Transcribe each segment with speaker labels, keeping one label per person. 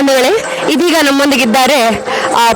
Speaker 1: ಬಂಧುಗಳೇ ಇದೀಗ ನಮ್ಮೊಂದಿಗಿದ್ದಾರೆ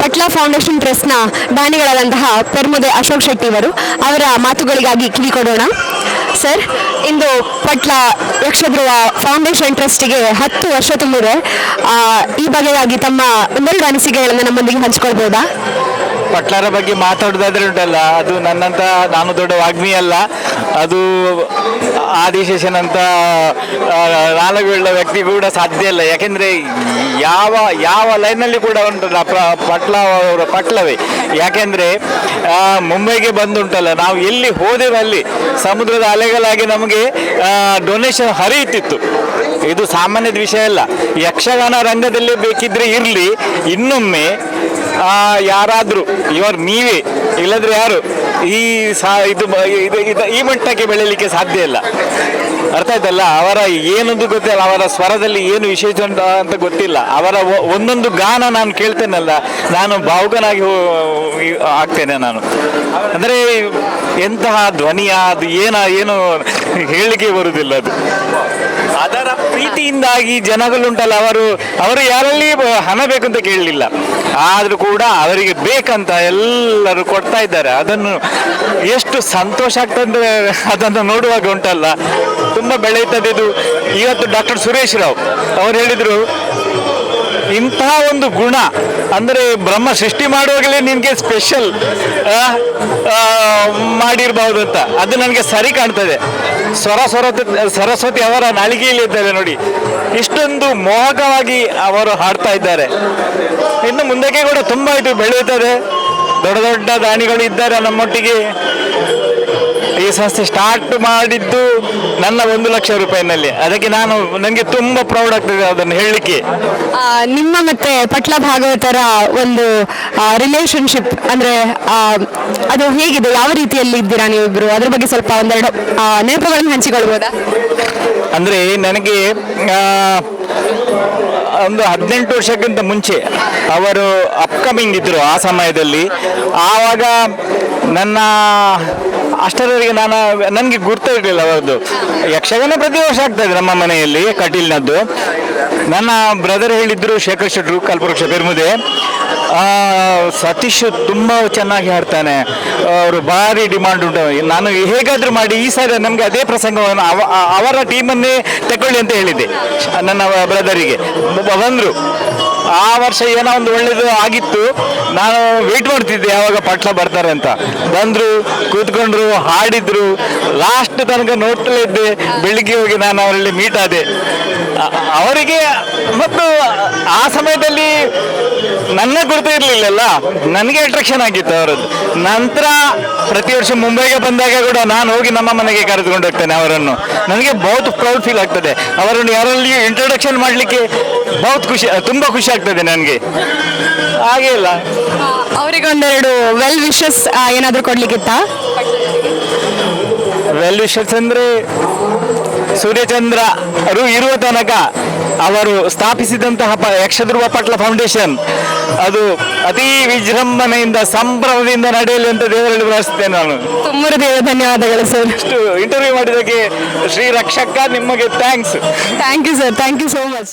Speaker 1: ಪಟ್ಲ ಫೌಂಡೇಶನ್ ಟ್ರಸ್ಟ್ನ ದಾನಿಗಳಾದಂತಹ ಪೆರ್ಮುದೆ ಅಶೋಕ್ ಶೆಟ್ಟಿ ಅವರು ಅವರ ಮಾತುಗಳಿಗಾಗಿ ಕಿವಿ ಕೊಡೋಣ. ಸರ್, ಇಂದು ಪಟ್ಲ ಯಕ್ಷಧ್ರುವ ಫೌಂಡೇಶನ್ ಟ್ರಸ್ಟಿಗೆ ಹತ್ತು ವರ್ಷ ತುಂಬಿದೆ ಈ ಬಗೆಯಾಗಿ ತಮ್ಮ ಒಂದೆರಡು ಅನಿಸಿಕೆಗಳನ್ನು ನಮ್ಮೊಂದಿಗೆ ಹಂಚಿಕೊಳ್ಬೋದಾ?
Speaker 2: ಪಟ್ಲರ ಬಗ್ಗೆ ಮಾತಾಡೋದಾದ್ರೆ ಉಂಟಲ್ಲ, ಅದು ನನ್ನಂತ ನಾನು ದೊಡ್ಡ ವಾಗ್ಮಿ ಅಲ್ಲ, ಅದು ಆದಿಶೇಷನಂತ ನಾಲ್ಗುಳ್ಳ ವ್ಯಕ್ತಿ ಕೂಡ ಸಾಧ್ಯ ಇಲ್ಲ. ಯಾಕೆಂದ್ರೆ ಯಾವ ಯಾವ ಲೈನಲ್ಲಿ ಕೂಡ ಉಂಟಲ್ಲ ಪಟ್ಲ ಅವರ ಪಟ್ಲವೇ. ಯಾಕೆಂದ್ರೆ ಮುಂಬೈಗೆ ಬಂದುಂಟಲ್ಲ, ನಾವು ಎಲ್ಲಿ ಹೋದೆವು ಅಲ್ಲಿ, ಸಮುದ್ರದ ಅಲೆಗಳಾಗಿ ನಮಗೆ ಡೊನೇಷನ್ ಹರಿಯುತ್ತಿತ್ತು. ಇದು ಸಾಮಾನ್ಯದ ವಿಷಯ ಅಲ್ಲ. ಯಕ್ಷಗಾನ ರಂಗದಲ್ಲಿ ಬೇಕಿದ್ರೆ ಇರಲಿ, ಇನ್ನೊಮ್ಮೆ ಯಾರಾದ್ರೂ, ಇವರು ನೀವೇ, ಇಲ್ಲದ್ರೆ ಯಾರು? ಈ ಸಾ, ಇದು ಈ ಮಟ್ಟಕ್ಕೆ ಬೆಳೀಲಿಕ್ಕೆ ಸಾಧ್ಯ ಇಲ್ಲ. ಅರ್ಥ ಆಯ್ತಲ್ಲ? ಅವರ ಏನೊಂದು ಗೊತ್ತಿಲ್ಲ ಅವರ ಸ್ವರದಲ್ಲಿ ಏನು ವಿಶೇಷ ಅಂತ ಗೊತ್ತಿಲ್ಲ. ಅವರ ಒಂದೊಂದು ಗಾನ ನಾನು ಕೇಳ್ತೇನಲ್ಲ, ನಾನು ಭಾವುಕನಾಗಿ ಆಗ್ತೇನೆ ನಾನು. ಅಂದರೆ, ಎಂತಹ ಧ್ವನಿಯ ಅದು ಏನ, ಏನು ಹೇಳಲಿಕ್ಕೆ ಬರುವುದಿಲ್ಲ ಅದು. ಅದರ ಪ್ರೀತಿಯಿಂದಾಗಿ ಜನಗಳುಂಟಲ್ಲ, ಅವರು ಅವರು ಯಾರಲ್ಲಿ ಹಣ ಬೇಕು ಅಂತ ಕೇಳಲಿಲ್ಲ. ಆದರೂ ಕೂಡ ಅವರಿಗೆ ಬೇಕಂತ ಎಲ್ಲರೂ ಕೊಡ್ತಾ ಇದ್ದಾರೆ. ಅದನ್ನು ಎಷ್ಟು ಸಂತೋಷ ಆಗ್ತದೆ ಅದನ್ನು ನೋಡುವಾಗ ಉಂಟಲ್ಲ. ತುಂಬ ಬೆಳೆಯುತ್ತದೆ ಇದು. ಇವತ್ತು ಡಾಕ್ಟರ್ ಸುರೇಶ್ ರಾವ್ ಅವರು ಹೇಳಿದರು, ಇಂತಹ ಒಂದು ಗುಣ ಅಂದರೆ ಬ್ರಹ್ಮ ಸೃಷ್ಟಿ ಮಾಡುವಾಗಲೇ ನಿನಗೆ ಸ್ಪೆಷಲ್ ಮಾಡಿರಬಹುದು ಅಂತ. ಅದು ನನಗೆ ಸರಿ ಕಾಣ್ತದೆ ಸ್ವರ ಸ್ವರತಿ ಸರಸ್ವತಿ ಅವರ ನಾಲಿಗೆಯಲ್ಲಿ ಇದ್ದಾರೆ ನೋಡಿ. ಇಷ್ಟೊಂದು ಮೋಹಕವಾಗಿ ಅವರು ಹಾಡ್ತಾ ಇದ್ದಾರೆ. ಇನ್ನು ಮುಂದಕ್ಕೆ ಕೂಡ ತುಂಬ ಇದು ಬೆಳೆಯುತ್ತದೆ. ದೊಡ್ಡ ದೊಡ್ಡ ದಾನಿಗಳು ಇದ್ದಾರೆ ನಮ್ಮೊಟ್ಟಿಗೆ. ಈ ಸಂಸ್ಥೆ ಸ್ಟಾರ್ಟ್ ಮಾಡಿದ್ದು ನನ್ನ ಒಂದು ಲಕ್ಷ ರೂಪಾಯಿನಲ್ಲಿ. ಅದಕ್ಕೆ ನಾನು ನನಗೆ ತುಂಬ ಪ್ರೌಡ್ ಆಗ್ತದೆ ಅದನ್ನು ಹೇಳಲಿಕ್ಕೆ.
Speaker 1: ಆ, ನಿಮ್ಮ ಮತ್ತೆ ಪಟ್ಲ ಭಾಗವತರ ಒಂದು ರಿಲೇಶನ್ಶಿಪ್ ಅಂದ್ರೆ ಆ, ಅದು ಹೇಗಿದೆ? ಯಾವ ರೀತಿಯಲ್ಲಿ ಇದ್ದೀರಾ ನೀವಿಬ್ರು? ಅದ್ರ ಬಗ್ಗೆ ಸ್ವಲ್ಪ ಒಂದೆರಡು ಆ, ನೆನಪುಗಳನ್ನು ಹಂಚಿಕೊಳ್ಬೋದಾ?
Speaker 2: ಅಂದರೆ ನನಗೆ ಆ, ಒಂದು ಹದಿನೆಂಟು ವರ್ಷಕ್ಕಿಂತ ಮುಂಚೆ ಅವರು ಅಪ್ಕಮಿಂಗ್ ಇದ್ದರು ಆ ಸಮಯದಲ್ಲಿ. ಆವಾಗ ನನ್ನ ಅಷ್ಟರವರೆಗೆ ನಾನು ನನಗೆ ಗುರ್ತಿರಲಿಲ್ಲ ಅವರದ್ದು. ಯಕ್ಷಗಾನ ಪ್ರತಿ ವರ್ಷ ಆಗ್ತದೆ ನಮ್ಮ ಮನೆಯಲ್ಲಿ, ಕಟೀಲ್ನದ್ದು. ನನ್ನ ಬ್ರದರ್ ಹೇಳಿದ್ರು ಶೇಖರ್ ಶೆಟ್ರು, ಕಲ್ಪವೃಕ್ಷ ಪೆರ್ಮುದೆ ಸತೀಶ್ ತುಂಬ ಚೆನ್ನಾಗಿ ಹಾಡ್ತಾನೆ. ಅವರು ಭಾರಿ ಡಿಮಾಂಡ್ ಉಂಟು. ನಾನು ಹೇಗಾದರೂ ಮಾಡಿ ಈ ಸಾರಿ ನಮಗೆ ಅದೇ ಪ್ರಸಂಗವನ್ನು ಅವ ಅವರ ಟೀಮನ್ನೇ ತಗೊಳ್ಳಿ ಅಂತ ಹೇಳಿದ್ದೆ, ನನ್ನ ಬ್ರದರಿಗೆ ಬಂದರು. ಆ ವರ್ಷ ಏನೋ ಒಂದು ಒಳ್ಳೇದು ಆಗಿತ್ತು. ನಾನು ವೇಟ್ ಮಾಡ್ತಿದ್ದೆ ಯಾವಾಗ ಪಟ್ಲ ಬರ್ತಾರೆ ಅಂತ. ಬಂದರು, ಕೂತ್ಕೊಂಡ್ರು, ಹಾಡಿದ್ರು. ಲಾಸ್ಟ್ ತನಕ ನೋಡ್ತಲೇ ಇದ್ದೆ. ಬೆಳಿಗ್ಗೆ ಹೋಗಿ ನಾನು ಅವರಲ್ಲಿ ಮೀಟ್ ಆದೆ. ಅವರಿಗೆ ಮತ್ತು ಆ ಸಮಯದಲ್ಲಿ ನನ್ನ ಗುರುತು ಇರಲಿಲ್ಲಲ್ಲ. ನನಗೆ ಅಟ್ರಾಕ್ಷನ್ ಆಗಿತ್ತು ಅವರದ್ದು. ನಂತರ ಪ್ರತಿ ವರ್ಷ ಮುಂಬೈಗೆ ಬಂದಾಗ ಕೂಡ ನಾನು ಹೋಗಿ ನಮ್ಮ ಮನೆಗೆ ಕರೆದುಕೊಂಡು ಹೋಗ್ತೇನೆ ಅವರನ್ನು. ನನಗೆ ಬಹುತ್ ಪ್ರೌಡ್ ಫೀಲ್ ಆಗ್ತದೆ. ಅವರನ್ನು ಯಾರಲ್ಲಿ ಇಂಟ್ರೊಡಕ್ಷನ್ ಮಾಡಲಿಕ್ಕೆ ಬಹುತ್ ಖುಷಿ ತುಂಬಾ ಖುಷಿ ಆಗ್ತದೆ ನನಗೆ. ಹಾಗೆ ಇಲ್ಲ
Speaker 1: ಅವರಿಗೊಂದೆರಡು ವೆಲ್ ವಿಶಸ್ ಏನಾದರೂ ಕೊಡ್ಲಿಕ್ಕಿತ್ತಾ?
Speaker 2: ವೆಲ್ ವಿಶಸ್ ಅಂದ್ರೆ ಸೂರ್ಯಚಂದ್ರ ಅವರು ಇರುವ ತನಕ ಅವರು ಸ್ಥಾಪಿಸಿದಂತಹ ಪ ಯಕ್ಷಧ್ರುವ ಪಟ್ಲ ಫೌಂಡೇಶನ್ ಅದು ಅತಿ ವಿಜೃಂಭಣೆಯಿಂದ ಸಂಭ್ರಮದಿಂದ ನಡೆಯಲಿ ಅಂತ ದೇವರಲ್ಲಿ ಬಯಸುತ್ತೇನೆ ನಾನು.
Speaker 1: ತುಂಬ ಧನ್ಯವಾದಗಳು ಸರ್
Speaker 2: ಇಷ್ಟು ಇಂಟರ್ವ್ಯೂ ಮಾಡಿದ್ದಕ್ಕೆ ಶ್ರೀ ರಕ್ಷಕ ನಿಮಗೆ thanks
Speaker 1: thank you sir thank you so much